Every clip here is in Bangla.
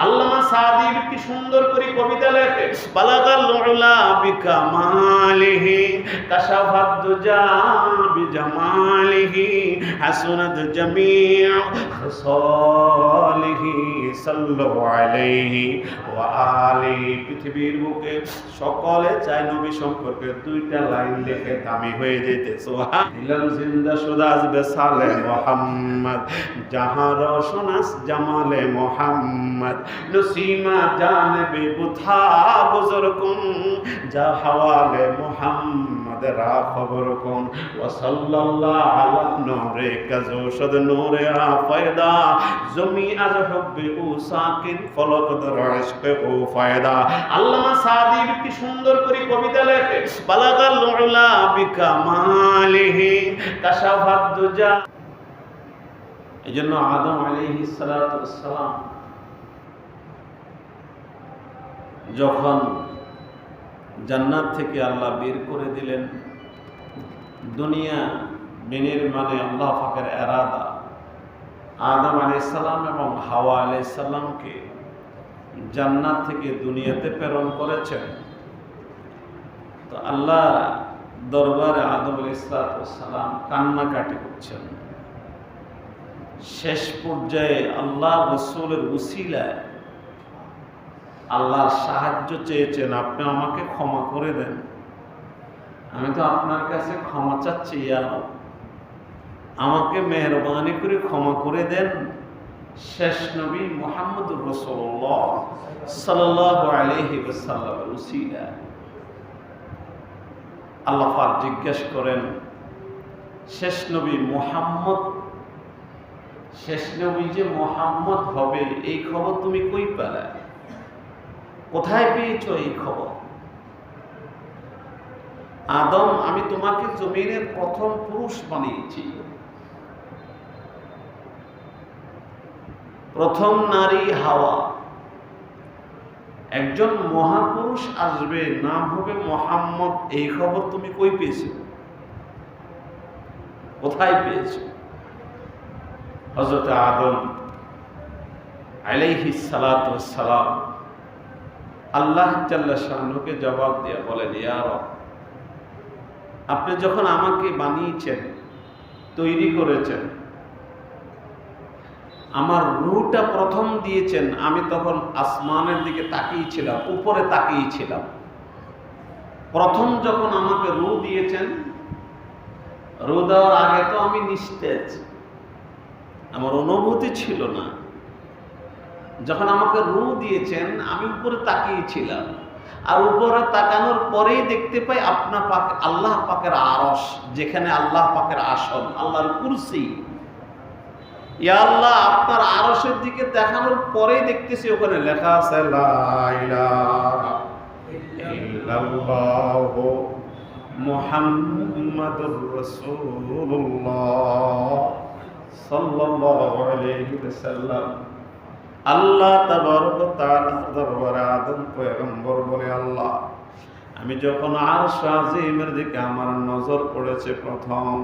আল্লামা কি সুন্দর করে কবিতা লেখে? বিকামালিহি আলাইহি ওয়া আলিহি পৃথিবীর বুকে। সকলে চায় নবী সম্পর্কে দুইটা লাইন লিখে দামি হয়ে যেতে। সোহা জিন্দা সুদাস বেসালে মোহাম্মদ জাহাঁ রোশনাস জামালে মোহাম্মদ। নসীমা জানবে বুথা বুজুরকুম যা হাওয়ালে মোহাম্মদ রা খবর কুন ওয়া সাল্লাল্লাহু আলা নূরে কাজুশদ নূরে আ ফায়দা। জমি আজ হব্বে ও সাকিন, ফলক দর ইশকে ও ফায়দা। আল্লামা সাদি কি সুন্দর করে কবিতা লেখে, বালাগাল উলা বিকামালিহি কাশাফাত দুজা। এজন্য আদম আলাইহিস সালাতু ওয়াস সালাম যখন জান্নাত থেকে আল্লাহ বের করে দিলেন, দুনিয়া বেনের মানে আল্লাহ ফাঁকের এরাদা। আদম আলাইসাল্লাম এবং হাওয়া আলাইসাল্লামকে জান্নাত থেকে দুনিয়াতে প্রেরণ করেছেন। তো আল্লাহ দরবারে আদম আলাইসালাম কান্নাকাটি করছেন। শেষ পর্যায়ে আল্লাহ রসুলের উসিলায় আল্লাহর সাহায্য চেয়েছেন, আপনি আমাকে ক্ষমা করে দেন। আমি তো আপনার কাছে ক্ষমা চাচ্ছি, ইয়া আমাকে মেহরবানি করে ক্ষমা করে দেন। শেষ নবী মোহাম্মদ রসুল্লাহ সাল্লাহ আল্লাহ জিজ্ঞেস করেন, শেষ নবী মোহাম্মদ, শেষ নবী যে মোহাম্মদ হবে, এই খবর তুমি কই পেলে? কোথায় পেয়েছ এই খবর? আদম, আমি তোমাকে জমিনের প্রথম পুরুষ বানিয়েছি। প্রথম নারী হাওয়া। একজন মহাপুরুষ আসবে, নাম হবে মোহাম্মদ। এই খবর তুমি কই পেয়েছ? কোথায় পেয়েছ? হজরত আদম আলাইহি সালাম। আল্লাহ শাহনুকে জবাব দিয়ে বলেন আপনি যখন আমাকে বানিয়েছেন, তৈরি করেছেন, আমার রুটা প্রথম দিয়েছেন, আমি তখন আসমানের দিকে তাকিয়েছিলাম উপরে তাকিয়েছিলাম প্রথম যখন আমাকে রু দিয়েছেন রু দেওয়ার আগে তো আমি নিস্তেজ, আমার অনুভূতি ছিল না। যখন আমাকে রু দিয়েছেন, আমি উপরে তাকিয়েছিলাম আর উপরে তাকানোর পরেই দেখতে পাই আপনার পাক, আল্লাহ পাকের আরস যেখানে আল্লাহ পাকের আসন, আল্লাহর কুরসি। ইয়া আল্লাহ, আপনার আরসের দিকে দেখানোর পরেই দেখতেছি ওখানে লেখা আছে মুহাম্মাদুর রাসূলুল্লাহ সাল্লাল্লাহু আলাইহি ওয়াসাল্লাম। আল্লাহ বলে আল্লাহ। আমি যখন আর আজিমের দিকে আমার নজর পড়েছে প্রথম,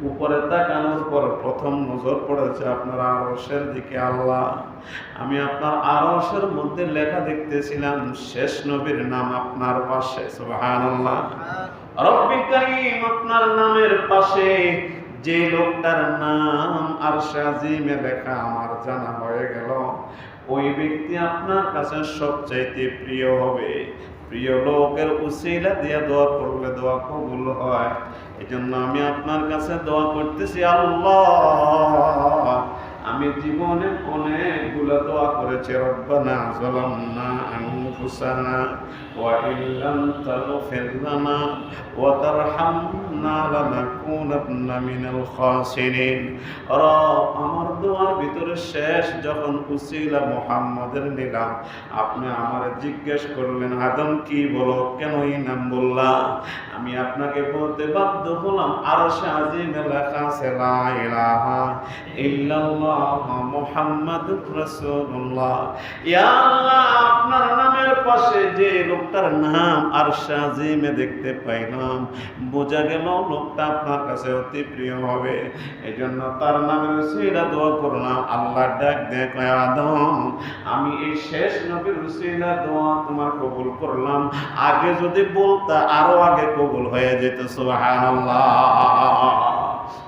উপরে তাকানোর পর প্রথম নজর পড়েছে আপনার আরসের দিকে আল্লাহ। আমি আপনার আরসের মধ্যে লেখা দেখতেছিলাম, শেষ নবীর নাম আপনার পাশে। সুবহানাল্লাহ। রব্বি কারীম আপনার নামের পাশে যে লোকটার নাম আর সাজিমে লেখা আমার জানা হয়ে গেল। ওই ব্যক্তি আপনার কাছে সবচাইতে প্রিয় হবে। প্রিয় লোকের উসিলা দিয়ে দোয়া করলে দোয়া কবুল হয়। এই জন্য আমি আপনার কাছে দোয়া করতেছি, আল্লাহ, আমি জীবনে অনেকগুলো দোয়া করেছি, রব্বানা জলাম আনফুসানা ওয়া ইল্লাম তাগফির লানা ওয়া তারহামনা লানাকুনান্না মিনাল খাসিরিন রব আমার দোয়ার ভিতরে শেষ যখন উসিলা মুহাম্মাদের নিলাম, আপনি আমারে জিজ্ঞেস করলেন, আদম, কি বলো? কেন এই নাম বললা আমি আপনাকে বলতে বাধ্য হলাম, আরশে আজিমে লেখা আছে ইলাহা ইল্লাল্লাহ মুহাম্মাদুর রাসূলুল্লাহ। ইয়া আল্লাহ পাশে যে লোকটার নাম আরশে আজিমে দেখতে পাইলাম বোঝা গেল লোকটা আপনার আপনার কাছে অতি প্রিয় হবে এই জন্য তার নামের রসিলা দোয়া করলাম আল্লাহ ডাক দেখ আদম আমি এই শেষ নবীর রসিলা দোয়া তোমার কবুল করলাম আগে যদি বলতা আরো আগে কবুল হয়ে যেত সুবহানাল্লাহ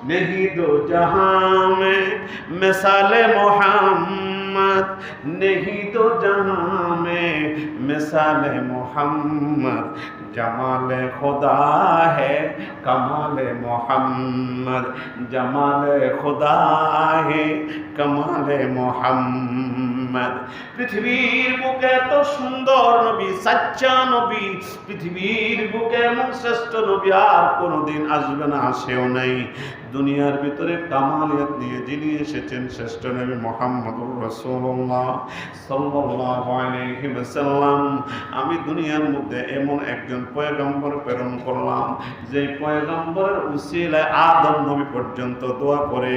नहीं दो जहां में मिसाल मोहम्मद नहीं दो जहां में मिसाल मोहम्मद जमाल खुदा है कमाल मोहम्मद जमाल खुदा है कमाल মোহাম্মদ পৃথিবীর বুকে এত সুন্দর নবী সাচ্চা নবী পৃথিবীর বুকে এমন শ্রেষ্ঠ নবী আর কোনোদিন আসবে না আসেও নাই দুনিয়ার ভিতরে কামালিয়াত নিয়ে যিনি এসেছেন শ্রেষ্ঠ নবী মোহাম্মদুর আলাইহি ওয়াসাল্লাম। আমি দুনিয়ার মধ্যে এমন একজন পয়গম্বর প্রেরণ করলাম যে পয়গম্বরের উসিলায় আদম নবী পর্যন্ত দোয়া করে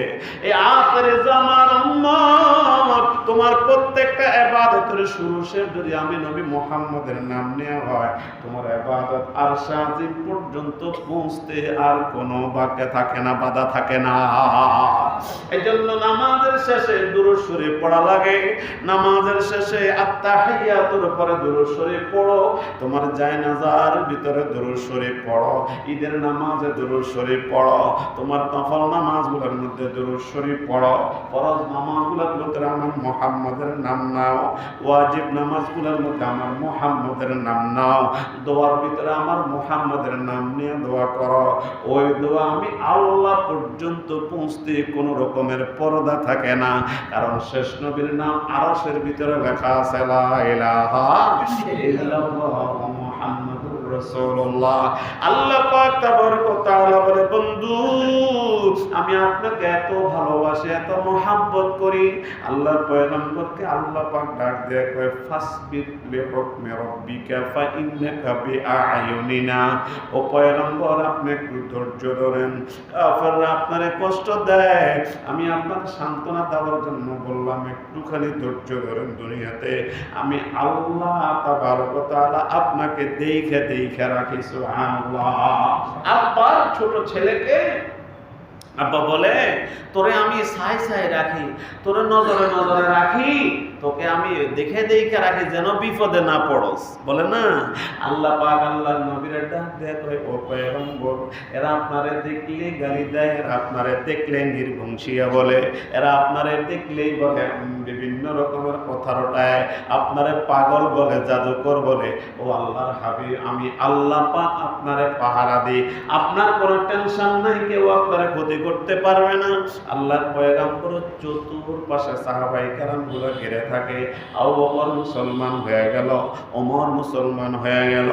এই আখেরে জামার উম্মত, তোমার প্রত্যেকটা ইবাদতের শুরু শেষ যদি আমি নবী মুহাম্মদের নাম নেওয়া হয়, তোমার ইবাদত আর সাজিব পর্যন্ত পৌঁছতে আর কোনো বাক্য থাকে না বাধা থাকে না। এই নামাজের শেষে পড়া লাগে। নামাজের শেষে আত্তাহিয়াতুর পরে পড়ো। তোমার জায়নাজার ভিতরে পড়ো। ঈদের নামাজে পড়ো। তোমার নামাজগুলোর মধ্যে পড়ো। ফরজ নামাজগুলোর মধ্যে আমার মুহাম্মাদের নাম নাও। ওয়াজিব নামাজগুলোর মধ্যে আমার মুহাম্মাদের নাম নাও। দোয়ার ভিতরে আমার মুহাম্মাদের নাম নিয়ে দোয়া করো। ওই দোয়া আমি আল্লাহ পর্যন্ত পৌঁছতে কোনো রকমের পর্দা থাকে না। কারণ শেষ নবীর নাম আরসের ভিতরে লেখা আছে আল্লাহ পাক ওয়া তাআলা বলে, বন্ধু আমি আপনাকে এত ভালোবাসি, এত মহাব্বত করি। আল্লাহর পয়গম্বরকে আল্লাহ পাক ডাক কয় ও পয়গম্বর, আপনি একটু ধৈর্য ধরেন। কষ্ট দেয়। আমি আপনাকে সান্ত্বনা দেওয়ার জন্য বললাম, একটুখানি ধৈর্য ধরেন দুনিয়াতে। আমি আল্লাহ তাবারক তাআলা আপনাকে দেখে দেখে রাখি, সুবহানাল্লাহ। আব্বার ছোট ছেলেকে আব্বা বলে তোরে আমি সাই সাই রাখি তোরে নজরে নজরে রাখি তোকে আমি দেখে দেখে রাখি যেন বিপদে না পড়স। বলে না? আল্লাহ পাক আল্লাহ নবীর ডাক দেয় ও পয়গম্বর, এরা আপনারে দেখলে গালি দেয়, এরা আপনারে দেখলে নির্বংশিয়া বলে, এরা আপনারে দেখলেই বলে বিভিন্ন রকমের কথা রটায়, আপনারে পাগল বলে, জাদুকর বলে। ও আল্লাহর হাবিব, আমি আল্লাহ পাক আপনারে পাহারা দিই। আপনার কোনো টেনশন নাই, কেউ আপনারে ক্ষতি করতে পারবে না। আল্লাহর পয়গাম্বর চতুর পাশে সাহাবাই কারামগুলো ঘিরে থাকে। আবু বকর মুসলমান হয়ে গেল অমর মুসলমান হয়ে গেল।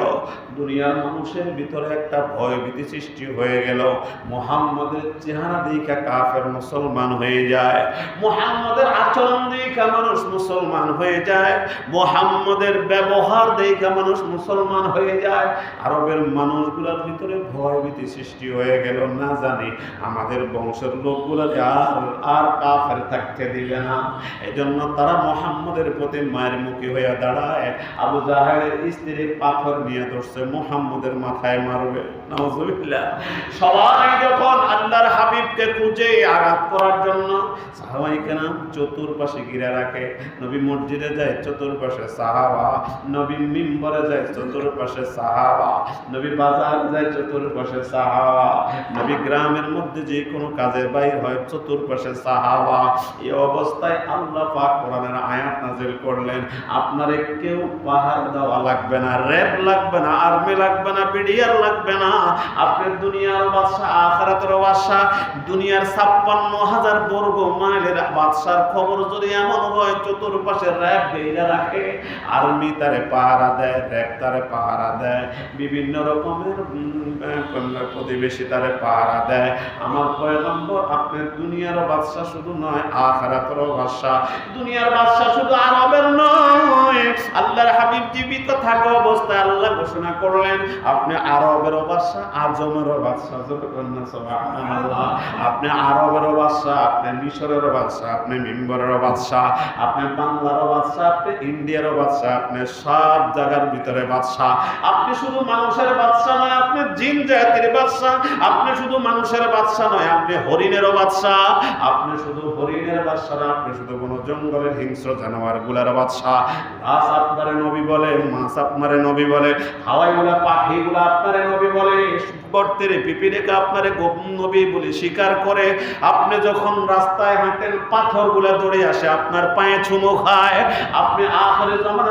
দুনিয়ার মানুষের ভিতরে একটা ভয় ভীতি সৃষ্টি হয়ে গেল। মোহাম্মদের চেহারা দেখা কাফের মুসলমান হয়ে যায়। মোহাম্মদের আচরণ দেখা মানুষ মুসলমান হয়ে যায়। মোহাম্মদের ব্যবহার দেখা মানুষ মুসলমান হয়ে যায়। আরবের মানুষগুলোর ভিতরে ভয় ভীতি সৃষ্টি হয়ে গেল। না জানি আমাদের বংশের লোকগুলো আর আর কাফের থাকতে দিবে না। এজন্য জন্য তারা মোহাম্মদের প্রতি মায়ের মুখী হয়ে দাঁড়ায়, আবু জাহের স্ত্রী পাথর নিয়ে ধরছে মোহাম্মদের মাথায় মারবে। সবাই যখন আল্লাহর হাবিবকে খুঁজে আঘাত করার জন্য, সাহাবাই কেনাম চতুর্পাশে ঘিরে রাখে। নবী মসজিদে যায়, চতুর্পাশে সাহাবা। নবী মিম্বরে যায়, চতুর্পাশে সাহাবা। নবী বাজার যায়, চতুর্পাশে সাহাবা। নবী গ্রামের মধ্যে যে কোনো কাজে বাইর হয়, চতুর্পাশে সাহাবা। এই অবস্থায় আল্লাহ পাক কোরআনের আয়াত নাজিল করলেন, আপনারে কেউ পাহাড় দেওয়া লাগবে না, র্যাব লাগবে না, আর্মি লাগবে না, বিডিআর লাগবে না। আপনি দুনিয়ার বাদশা আখরাতের বাদশা দুনিয়ার ছাপ্পান্ন হাজার বর্গ মাইলের বাদশার খবর যদি এমন হয়, চতুর্পাশে র্যাব বেইরা রাখে, আর্মি তারে পাহারা দেয়, র্যাব তারে পাহারা দেয়, বিভিন্ন রকমের প্রতিবেশী তারে পাহারা দেয়। আমার পয়গম্বর, আপনার দুনিয়ার বাদশা শুধু নয় আখরাতের বাদশা দুনিয়ার বাদশা শুধু আরবের নয়, আল্লাহর হাবিব জীবিত থাকা অবস্থায় আল্লাহ ঘোষণা করলেন, আপনি আরবেরও আজমেরও আপনি আরবেরও আপনি মিশরেরও আপনি মিম্বরেরও আপনি বাংলারও আপনি ইন্ডিয়ারও আপনি সব জায়গার ভিতরে আপনি শুধু মানুষের বাদশা নয়, আপনি জিন জাতির বাদশা আপনি শুধু মানুষের বাদশা নয়, আপনি হরিণেরও বাদশা আপনি শুধু হরিণের বাদশা না আপনি শুধু কোনো জঙ্গলের হিংস্র জানোয়ারগুলার বাদশা গাছ আপনারে নবী বলে, মাছ আপনারে নবী বলে হাওয়াই গুলা পাখি গুলা আপনারে নবী বলে গর্তের পিপিরেকে আপনারে নবী বলে স্বীকার করে। আপনি যখন রাস্তায় হাঁটেন পাথরগুলা দৌড়ে আসে, আপনার পায়ে চুমো খায়। আপনি আখরে জমানার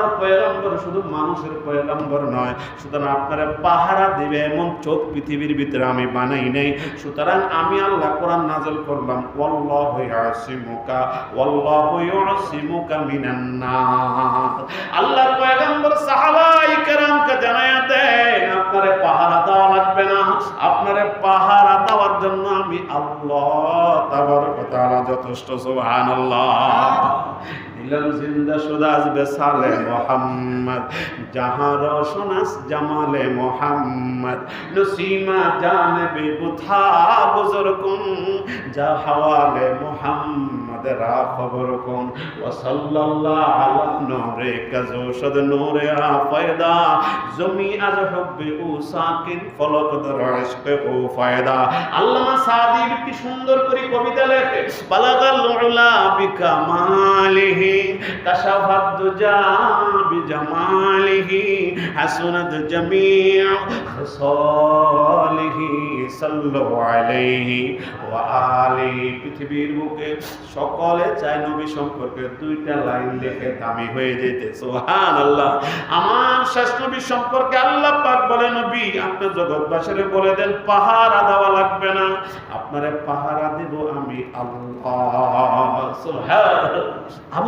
পয়গম্বর শুধু মানুষের পয়গম্বর নয়, সুতরাং আপনারা পাহারা দিবে এমন চোখ পৃথিবীর ভিতরে আমি বানাই নেই। সুতরাং আমি আল্লাহ কোরআন নাজল করলাম নাস পয়গম্বর সাহাবাই কেরামকে জানায়া দেন, আপনারে পাহারা দেওয়া লাগবে না, আপনারে পাহারা দেওয়ার জন্য আমি আল্লাহ ওয়া তাআলা যথেষ্ট, সুবহানাল্লাহ। দিলাম জিন্দা সুদাস বেসালে সালে মোহাম্মদ। যাহা রসনাস জামালে মোহাম্মদ। নসিমা জানবে বুথা বুজুর্গ যা হাওয়ালে মোহাম্মদ। রা খবর কুন? ওয়া আলা নূরে কাজুশদ নূরে ফায়দা জমি আজ হব্বে ও সাকিন, ফলক দর ইশকে ও ফায়দা। আল্লামা সাদি কি সুন্দর করে কবিতা লেখে, বালাগাল উলা বিকামালিহি কাশাফাত দুজা বিজামালিহি হাসুনাত জামিউ খাসালিহি, সাল্লাল্লাহু আলাইহি ওয়া আলিহি পৃথিবীর বুকে সকলে চাই নবী সম্পর্কে দুইটা লাইন লিখে দামি হয়ে যেতে। সোহান আল্লাহ আমার শেষ নবী সম্পর্কে আল্লাহ পাক বলে, নবী, আপনি জগৎবাসীর বলে দেন, পাহারা দেওয়া লাগবে না। আপনারে পাহারা দিব আমি আল্লাহ। আবু